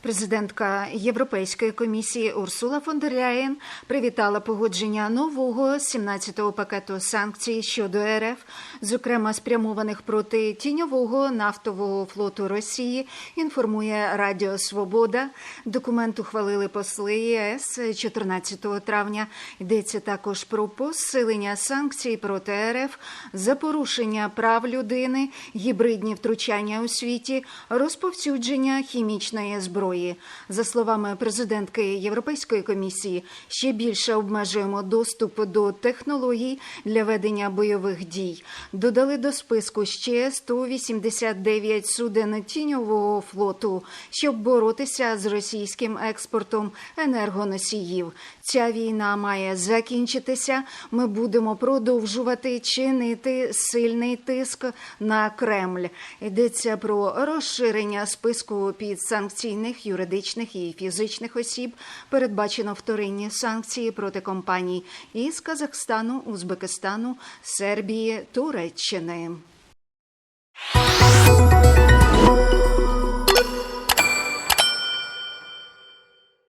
Президентка Європейської комісії Урсула фон дер Ляєн привітала погодження нового 17-го пакету санкцій щодо РФ, зокрема спрямованих проти тіньового нафтового флоту Росії. Інформує Радіо Свобода. Документ ухвалили посли ЄС 14 травня. Йдеться також про посилення санкцій проти РФ за порушення прав людини, гібридні втручання у світі, розповсюдження хімічної зброї. За словами президентки Європейської комісії, ще більше обмежуємо доступ до технологій для ведення бойових дій. Додали до списку ще 189 суден тіньового флоту, щоб боротися з російським експортом енергоносіїв. Ця війна має закінчитися. Ми будемо продовжувати чинити сильний тиск на Кремль. Йдеться про розширення списку підсанкційних юридичних і фізичних осіб. Передбачено вторинні санкції проти компаній із Казахстану, Узбекистану, Сербії, Туреччини.